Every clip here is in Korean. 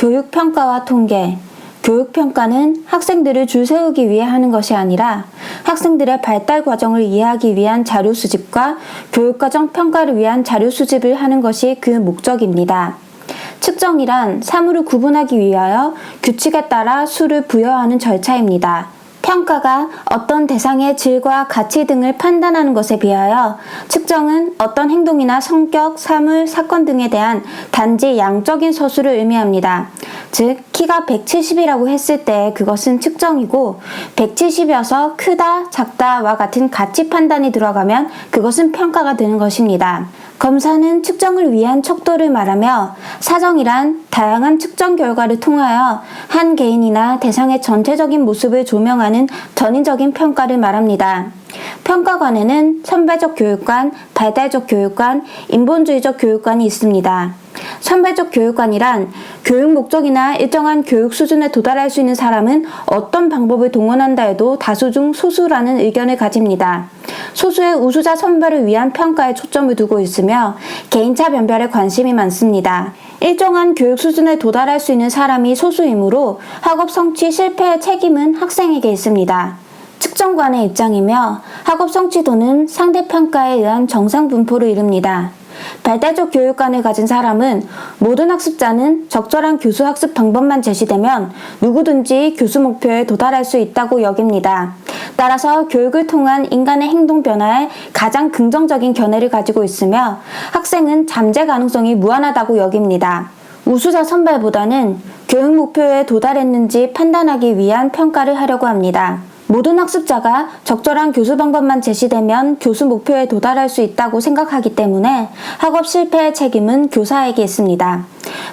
교육평가와 통계, 교육평가는 학생들을 줄 세우기 위해 하는 것이 아니라 학생들의 발달 과정을 이해하기 위한 자료 수집과 교육과정 평가를 위한 자료 수집을 하는 것이 그 목적입니다. 측정이란 사물을 구분하기 위하여 규칙에 따라 수를 부여하는 절차입니다. 평가가 어떤 대상의 질과 가치 등을 판단하는 것에 비하여 측정은 어떤 행동이나 성격, 사물, 사건 등에 대한 단지 양적인 서술을 의미합니다. 즉, 키가 170이라고 했을 때 그것은 측정이고, 170이어서 크다, 작다와 같은 가치 판단이 들어가면 그것은 평가가 되는 것입니다. 검사는 측정을 위한 척도를 말하며 사정이란 다양한 측정 결과를 통하여 한 개인이나 대상의 전체적인 모습을 조명하는 전인적인 평가를 말합니다. 평가관에는 선배적 교육관, 발달적 교육관, 인본주의적 교육관이 있습니다. 선배적 교육관이란 교육 목적이나 일정한 교육 수준에 도달할 수 있는 사람은 어떤 방법을 동원한다 해도 다수 중 소수라는 의견을 가집니다. 소수의 우수자 선발을 위한 평가에 초점을 두고 있으며 개인차 변별에 관심이 많습니다. 일정한 교육 수준에 도달할 수 있는 사람이 소수이므로 학업 성취 실패의 책임은 학생에게 있습니다. 측정관의 입장이며 학업 성취도는 상대평가에 의한 정상 분포를 이룹니다. 발달적 교육관을 가진 사람은 모든 학습자는 적절한 교수 학습 방법만 제시되면 누구든지 교수 목표에 도달할 수 있다고 여깁니다. 따라서 교육을 통한 인간의 행동 변화에 가장 긍정적인 견해를 가지고 있으며 학생은 잠재 가능성이 무한하다고 여깁니다. 우수자 선발보다는 교육 목표에 도달했는지 판단하기 위한 평가를 하려고 합니다. 모든 학습자가 적절한 교수 방법만 제시되면 교수 목표에 도달할 수 있다고 생각하기 때문에 학업 실패의 책임은 교사에게 있습니다.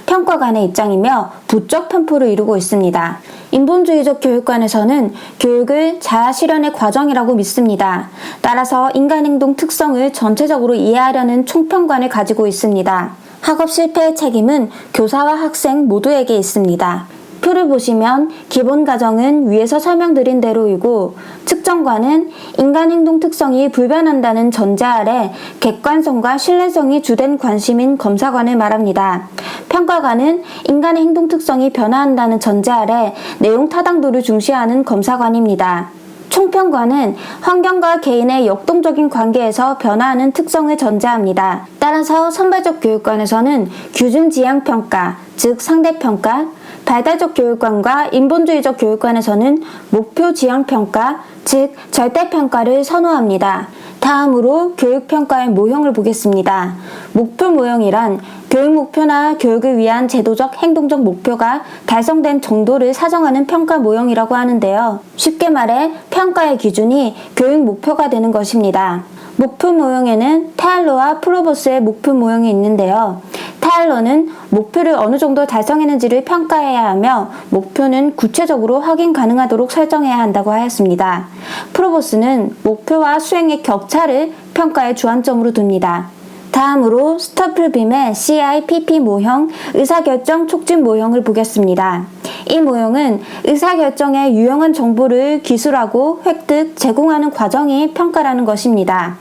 평가관의 입장이며 부적 편포를 이루고 있습니다. 인본주의적 교육관에서는 교육을 자아 실현의 과정이라고 믿습니다. 따라서 인간 행동 특성을 전체적으로 이해하려는 총평관을 가지고 있습니다. 학업 실패의 책임은 교사와 학생 모두에게 있습니다. 표를 보시면 기본 가정은 위에서 설명드린 대로이고 측정관은 인간 행동 특성이 불변한다는 전제 아래 객관성과 신뢰성이 주된 관심인 검사관을 말합니다. 평가관은 인간의 행동 특성이 변화한다는 전제 아래 내용 타당도를 중시하는 검사관입니다. 총평관은 환경과 개인의 역동적인 관계에서 변화하는 특성을 전제합니다. 따라서 선발적 교육관에서는 규준 지향 평가, 즉 상대평가, 발달적 교육관과 인본주의적 교육관에서는 목표 지향 평가, 즉 절대 평가를 선호합니다. 다음으로 교육 평가의 모형을 보겠습니다. 목표 모형이란 교육 목표나 교육을 위한 제도적 행동적 목표가 달성된 정도를 사정하는 평가 모형이라고 하는데요. 쉽게 말해 평가의 기준이 교육 목표가 되는 것입니다. 목표 모형에는 타일러와 프로보스의 목표 모형이 있는데요. 타일러는 목표를 어느 정도 달성했는지를 평가해야 하며 목표는 구체적으로 확인 가능하도록 설정해야 한다고 하였습니다. 프로보스는 목표와 수행의 격차를 평가의 주안점으로 둡니다. 다음으로 스터플빔의 CIPP 모형, 의사결정 촉진 모형을 보겠습니다. 이 모형은 의사결정에 유용한 정보를 기술하고 획득, 제공하는 과정이 평가라는 것입니다.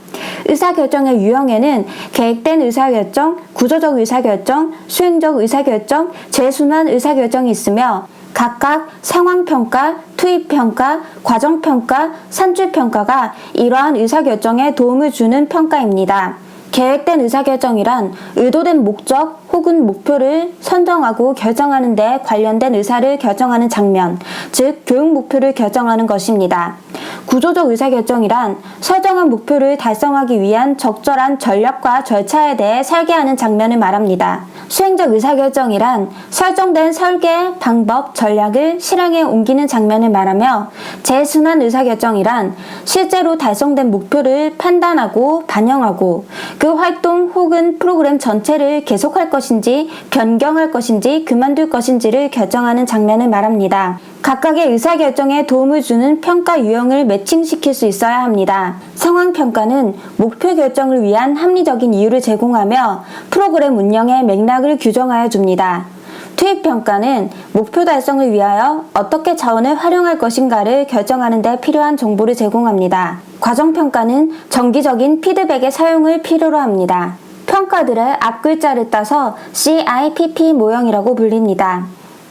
의사결정의 유형에는 계획된 의사결정, 구조적 의사결정, 수행적 의사결정, 재순환 의사결정이 있으며 각각 상황평가, 투입평가, 과정평가, 산출평가가 이러한 의사결정에 도움을 주는 평가입니다. 계획된 의사결정이란 의도된 목적 혹은 목표를 선정하고 결정하는 데 관련된 의사를 결정하는 장면, 즉 교육 목표를 결정하는 것입니다. 구조적 의사결정이란 설정한 목표를 달성하기 위한 적절한 전략과 절차에 대해 설계하는 장면을 말합니다. 수행적 의사결정이란 설정된 설계, 방법, 전략을 실행에 옮기는 장면을 말하며 재순환 의사결정이란 실제로 달성된 목표를 판단하고 반영하고 그 활동 혹은 프로그램 전체를 계속할 것인지 변경할 것인지 그만둘 것인지를 결정하는 장면을 말합니다. 각각의 의사결정에 도움을 주는 평가 유형을 매칭시킬 수 있어야 합니다. 상황평가는 목표 결정을 위한 합리적인 이유를 제공하며 프로그램 운영의 맥락을 규정하여 줍니다. 투입평가는 목표 달성을 위하여 어떻게 자원을 활용할 것인가를 결정하는 데 필요한 정보를 제공합니다. 과정평가는 정기적인 피드백의 사용을 필요로 합니다. 평가들의 앞글자를 따서 CIPP 모형이라고 불립니다.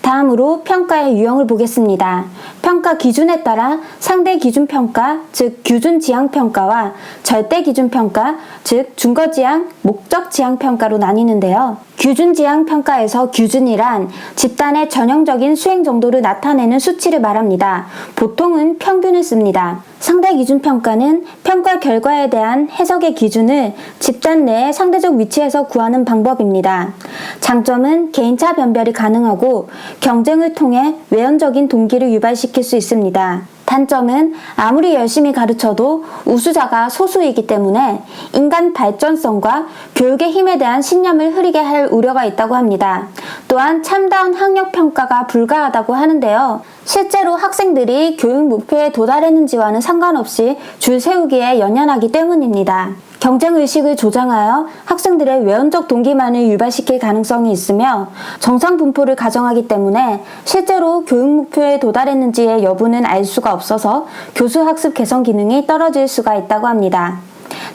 다음으로 평가의 유형을 보겠습니다. 평가 기준에 따라 상대 기준 평가, 즉 규준 지향 평가와 절대 기준 평가, 즉 준거 지향, 목적 지향 평가로 나뉘는데요. 규준 지향 평가에서 규준이란 집단의 전형적인 수행 정도를 나타내는 수치를 말합니다. 보통은 평균을 씁니다. 상대 기준 평가는 평가 결과에 대한 해석의 기준을 집단 내의 상대적 위치에서 구하는 방법입니다. 장점은 개인차 변별이 가능하고 경쟁을 통해 외연적인 동기를 유발시킬 수 있습니다. 단점은 아무리 열심히 가르쳐도 우수자가 소수이기 때문에 인간 발전성과 교육의 힘에 대한 신념을 흐리게 할 우려가 있다고 합니다. 또한 참다운 학력 평가가 불가하다고 하는데요. 실제로 학생들이 교육 목표에 도달했는지와는 상관없이 줄 세우기에 연연하기 때문입니다. 경쟁 의식을 조장하여 학생들의 외연적 동기만을 유발시킬 가능성이 있으며 정상 분포를 가정하기 때문에 실제로 교육 목표에 도달했는지의 여부는 알 수가 없어서 교수 학습 개선 기능이 떨어질 수가 있다고 합니다.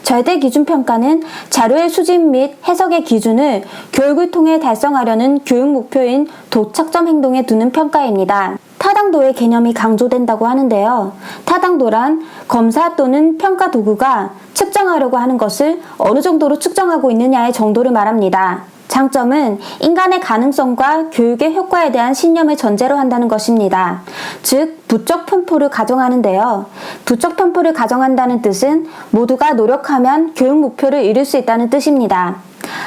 절대 기준 평가는 자료의 수집 및 해석의 기준을 교육을 통해 달성하려는 교육 목표인 도착점 행동에 두는 평가입니다. 타당도의 개념이 강조된다고 하는데요. 타당도란 검사 또는 평가 도구가 측정하려고 하는 것을 어느 정도로 측정하고 있느냐의 정도를 말합니다. 장점은 인간의 가능성과 교육의 효과에 대한 신념을 전제로 한다는 것입니다. 즉, 부적 편포를 가정하는데요. 부적 편포를 가정한다는 뜻은 모두가 노력하면 교육 목표를 이룰 수 있다는 뜻입니다.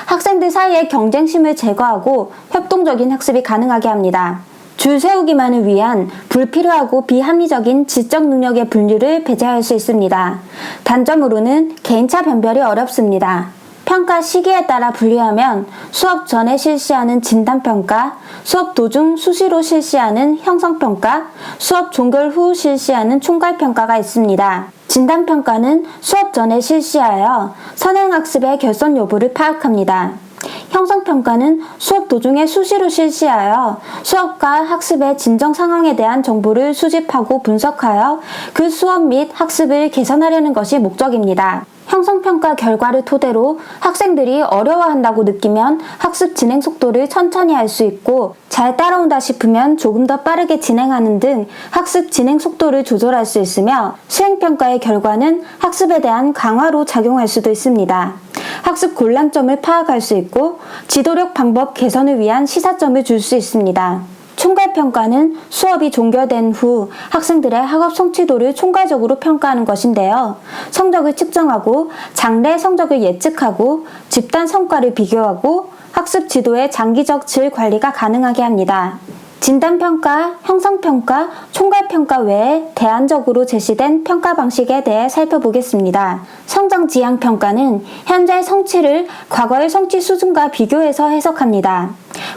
학생들 사이의 경쟁심을 제거하고 협동적인 학습이 가능하게 합니다. 줄 세우기만을 위한 불필요하고 비합리적인 지적 능력의 분류를 배제할 수 있습니다. 단점으로는 개인차 변별이 어렵습니다. 평가 시기에 따라 분류하면 수업 전에 실시하는 진단평가, 수업 도중 수시로 실시하는 형성평가, 수업 종결 후 실시하는 총괄평가가 있습니다. 진단평가는 수업 전에 실시하여 선행학습의 결선 여부를 파악합니다. 형성평가는 수업 도중에 수시로 실시하여 수업과 학습의 진정 상황에 대한 정보를 수집하고 분석하여 그 수업 및 학습을 개선하려는 것이 목적입니다. 형성평가 결과를 토대로 학생들이 어려워한다고 느끼면 학습 진행 속도를 천천히 할 수 있고 잘 따라온다 싶으면 조금 더 빠르게 진행하는 등 학습 진행 속도를 조절할 수 있으며 수행평가의 결과는 학습에 대한 강화로 작용할 수도 있습니다. 학습 곤란점을 파악할 수 있고 지도력 방법 개선을 위한 시사점을 줄 수 있습니다. 총괄평가는 수업이 종결된 후 학생들의 학업 성취도를 총괄적으로 평가하는 것인데요. 성적을 측정하고 장래 성적을 예측하고 집단 성과를 비교하고 학습 지도의 장기적 질 관리가 가능하게 합니다. 진단평가, 형성평가, 총괄평가 외에 대안적으로 제시된 평가 방식에 대해 살펴보겠습니다. 성장지향평가는 현재 성취를 과거의 성취 수준과 비교해서 해석합니다.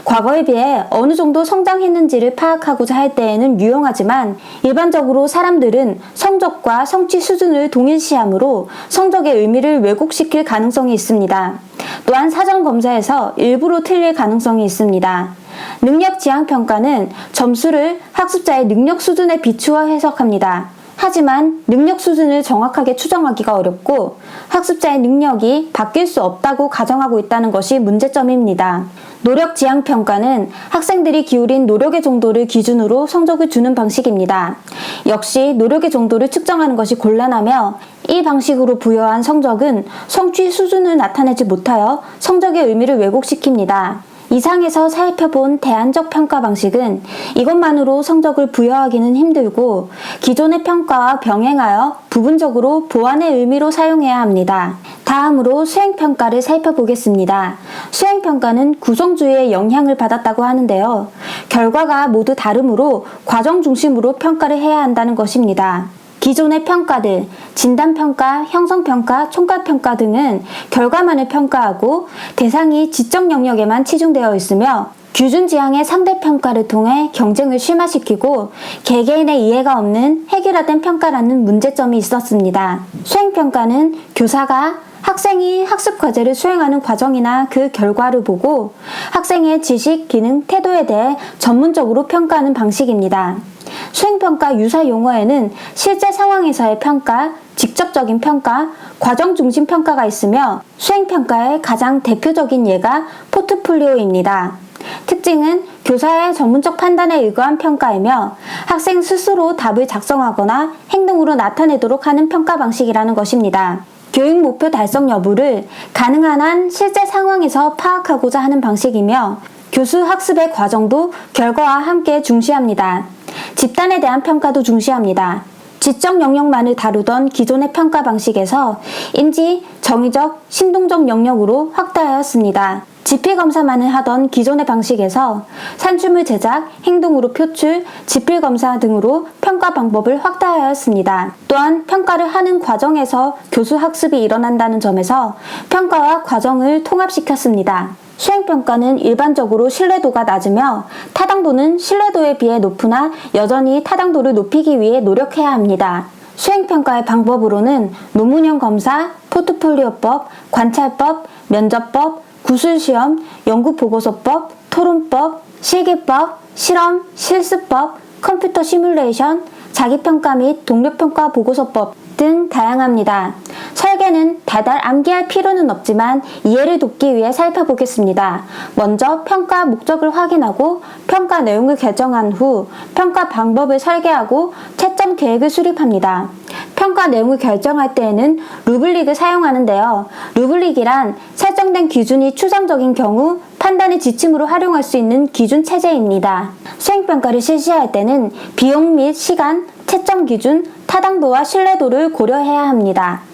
과거에 비해 어느 정도 성장했는지를 파악하고자 할 때에는 유용하지만 일반적으로 사람들은 성적과 성취 수준을 동일시하므로 성적의 의미를 왜곡시킬 가능성이 있습니다. 또한 사전 검사에서 일부러 틀릴 가능성이 있습니다. 능력 지향 평가는 점수를 학습자의 능력 수준에 비추어 해석합니다. 하지만 능력 수준을 정확하게 추정하기가 어렵고 학습자의 능력이 바뀔 수 없다고 가정하고 있다는 것이 문제점입니다. 노력 지향 평가는 학생들이 기울인 노력의 정도를 기준으로 성적을 주는 방식입니다. 역시 노력의 정도를 측정하는 것이 곤란하며 이 방식으로 부여한 성적은 성취 수준을 나타내지 못하여 성적의 의미를 왜곡시킵니다. 이상에서 살펴본 대안적 평가 방식은 이것만으로 성적을 부여하기는 힘들고 기존의 평가와 병행하여 부분적으로 보완의 의미로 사용해야 합니다. 다음으로 수행평가를 살펴보겠습니다. 수행평가는 구성주의의 영향을 받았다고 하는데요. 결과가 모두 다르므로 과정 중심으로 평가를 해야 한다는 것입니다. 기존의 평가들, 진단평가, 형성평가, 총괄평가 등은 결과만을 평가하고 대상이 지적 영역에만 치중되어 있으며 규준 지향의 상대 평가를 통해 경쟁을 심화시키고 개개인의 이해가 없는 해결화된 평가라는 문제점이 있었습니다. 수행 평가는 교사가 학생이 학습 과제를 수행하는 과정이나 그 결과를 보고 학생의 지식, 기능, 태도에 대해 전문적으로 평가하는 방식입니다. 수행평가 유사 용어에는 실제 상황에서의 평가, 직접적인 평가, 과정 중심 평가가 있으며 수행평가의 가장 대표적인 예가 포트폴리오입니다. 특징은 교사의 전문적 판단에 의거한 평가이며 학생 스스로 답을 작성하거나 행동으로 나타내도록 하는 평가 방식이라는 것입니다. 교육 목표 달성 여부를 가능한 한 실제 상황에서 파악하고자 하는 방식이며 교수 학습의 과정도 결과와 함께 중시합니다. 집단에 대한 평가도 중시합니다. 지적 영역만을 다루던 기존의 평가 방식에서 인지, 정의적, 신동적 영역으로 확대하였습니다. 지필 검사만을 하던 기존의 방식에서 산출물 제작, 행동으로 표출, 지필 검사 등으로 평가 방법을 확대하였습니다. 또한 평가를 하는 과정에서 교수 학습이 일어난다는 점에서 평가와 과정을 통합시켰습니다. 수행평가는 일반적으로 신뢰도가 낮으며 타당도는 신뢰도에 비해 높으나 여전히 타당도를 높이기 위해 노력해야 합니다. 수행평가의 방법으로는 논문형 검사, 포트폴리오법, 관찰법, 면접법, 구술시험, 연구보고서법, 토론법, 실기법, 실험, 실습법, 컴퓨터 시뮬레이션, 자기평가 및 동료평가 보고서법 등 다양합니다. 설계는 달달 암기할 필요는 없지만 이해를 돕기 위해 살펴보겠습니다. 먼저 평가 목적을 확인하고 평가 내용을 결정한 후 평가 방법을 설계하고 채점 계획을 수립합니다. 평가 내용을 결정할 때에는 루블릭을 사용하는데요. 루블릭이란 설정된 기준이 추상적인 경우 판단의 지침으로 활용할 수 있는 기준 체제입니다. 수행평가를 실시할 때는 비용 및 시간, 채점 기준, 타당도와 신뢰도를 고려해야 합니다.